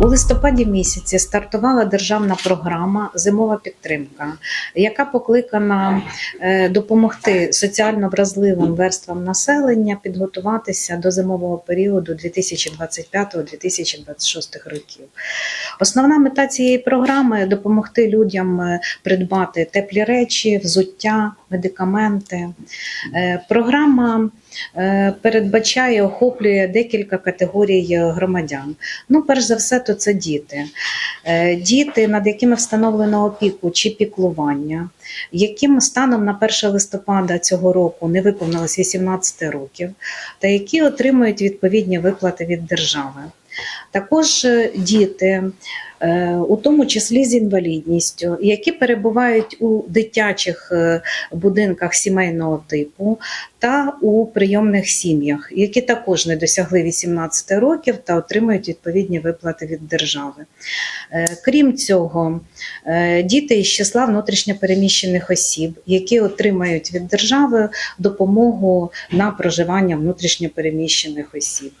У листопаді місяці стартувала державна програма Зимова підтримка, яка покликана е, допомогти соціально вразливим верствам населення підготуватися до зимового періоду 2025-2026 років. Основна мета цієї програми допомогти людям е, придбати теплі речі, взуття, медикаменти. Е, Програма е, передбачає, охоплює декілька категорій громадян. Ну, перш за все, то це діти. Е, Діти, над якими встановлено опіку чи піклування, яким станом на 1 листопада цього року не виповнилось 18 років, та які отримують відповідні виплати від держави. Також е, діти, е, у тому числі з інвалідністю, які перебувають у дитячих е, будинках сімейного типу та у прийомних сім'ях, які також не досягли 18 років та отримують відповідні виплати від держави. Е, Крім цього, е, діти із числа внутрішньопереміщених осіб, які отримають від держави допомогу на проживання внутрішньопереміщених осіб.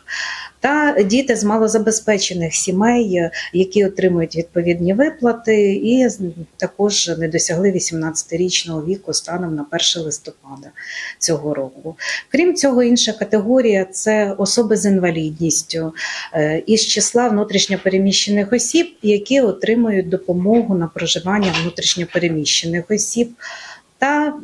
Та діти з малозабезпечених сімей, е, які отримують відповідні виплати, і також не досягли 18-річного віку станом на 1 листопада цього року. Крім цього, інша категорія це особи з інвалідністю е, із числа внутрішньопереміщених осіб, які отримують допомогу на проживання внутрішньопереміщених осіб, та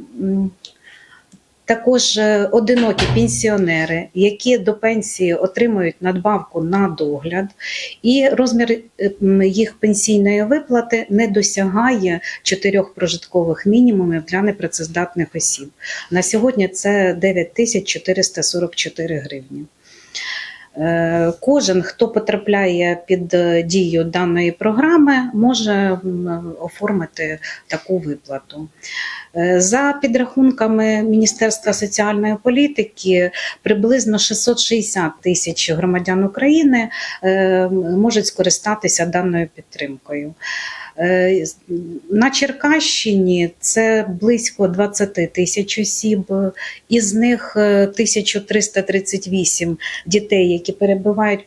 також е, одинокі пенсіонери, які до пенсії отримують надбавку на догляд, і розмір е, їх пенсійної виплати не досягає чотирьох прожиткових мінімумів для непрацездатних осіб. На сьогодні це 9444 гривні. Е, Кожен, хто потрапляє під е, дію даної програми, може оформити таку виплату. Е, За підрахунками Міністерства соціальної політики, приблизно 660 тисяч громадян України можуть скористатися даною підтримкою. Е, На Черкащині це близько 20 тисяч осіб, із них е, 1338 дітей, які перебувають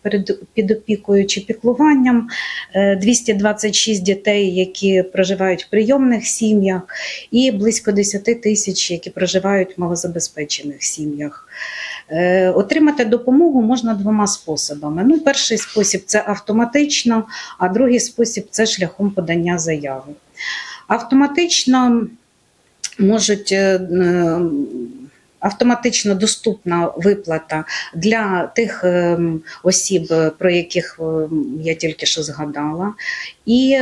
під опікою чи піклуванням, е, 226 дітей, які проживають в прийомних сім'ях, і близько 10 тисяч, які проживають в малозабезпечених сім'ях. Е, Отримати допомогу можна двома способами. Ну, перший спосіб це автоматично, а другий спосіб це шляхом подання заяви. Автоматично можуть е, е, автоматично доступна виплата для тих е, осіб, е, про яких е, я тільки що згадала, і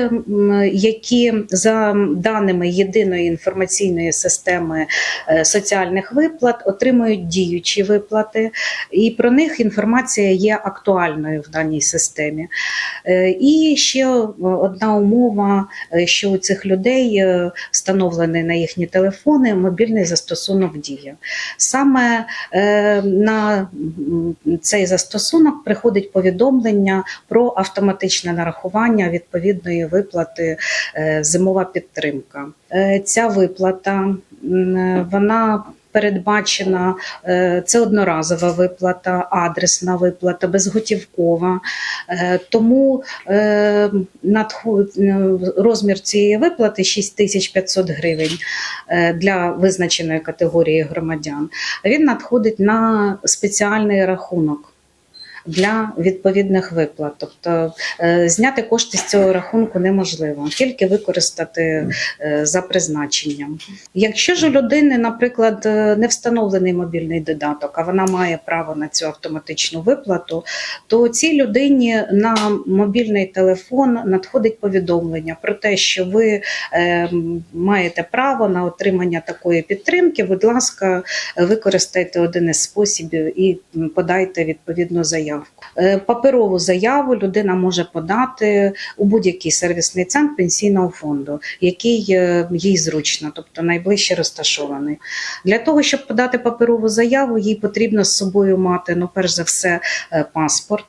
які за даними єдиної інформаційної системи е, соціальних виплат отримують діючі виплати, і про них інформація є актуальною в даній системі. Е, І ще одна умова, е, що у цих людей е, встановлений на їхні телефони мобільний застосунок Дія. Саме е, на цей застосунок приходить повідомлення про автоматичне нарахування відповідної виплати е, зимова підтримка. Е, Ця виплата вона передбачена е, це одноразова виплата, адресна виплата, безготівкова. Е, Тому е, розмір цієї виплати 6500 гривень для визначеної категорії громадян. Він надходить на спеціальний рахунок. Для відповідних виплат, тобто е, зняти кошти з цього рахунку неможливо, тільки використати е, за призначенням. Якщо ж у людини, наприклад, е, не встановлений мобільний додаток, а вона має право на цю автоматичну виплату, то цій людині на мобільний телефон надходить повідомлення про те, що ви маєте право на отримання такої підтримки. Будь ласка, використайте один із способів і подайте відповідну заявку. Е, Паперову заяву людина може подати у будь-який сервісний центр пенсійного фонду, який е, їй зручно, тобто найближче розташований. Для того, щоб подати паперову заяву, їй потрібно з собою мати, ну, перш за все, е, паспорт,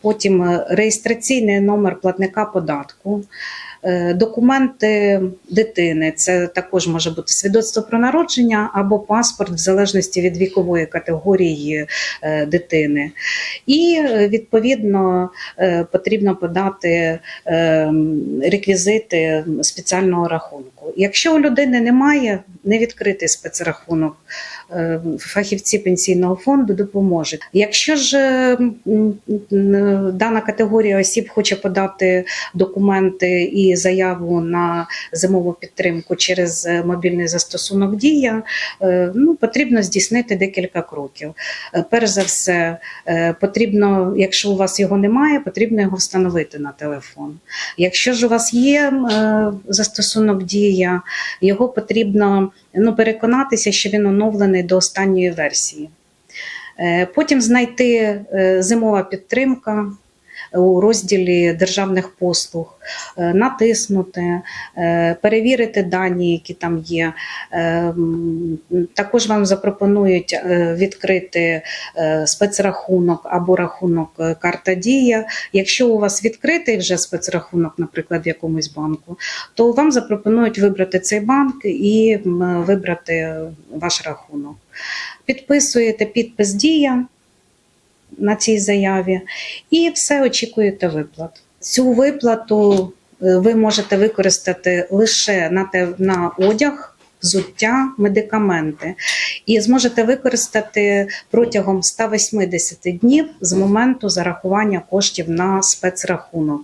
потім реєстраційний номер платника податку. Е, Документи дитини це також може бути свідоцтво про народження або паспорт, в залежності від вікової категорії е, дитини. І е, відповідно потрібно подати реквізити спеціального рахунку. Якщо у людини немає, не відкритий спецрахунок, фахівці пенсійного фонду допоможуть. Якщо ж дана категорія осіб хоче подати документи і заяву на зимову підтримку через е, мобільний застосунок Дія, е, ну, потрібно здійснити декілька кроків. Е, Перш за все, потрібно, якщо у вас його немає, потрібно його встановити на телефон. Якщо ж у вас є застосунок Дія, його потрібно ну, переконатися, що він оновлений до останньої версії. Потім знайти зимова підтримка у розділі державних послуг, е, натиснути, е, перевірити дані, які там є. Е, Також вам запропонують відкрити спецрахунок або рахунок карта Дія. Якщо у вас відкритий вже спецрахунок, наприклад, в якомусь банку, то вам запропонують вибрати цей банк і вибрати ваш рахунок. Підписуєте підпис Дія на цій заяві і все очікуєте виплат. Цю виплату е, ви можете використати лише на, те, на одяг, взуття, медикаменти, і зможете використати протягом 180 днів з моменту зарахування коштів на спецрахунок.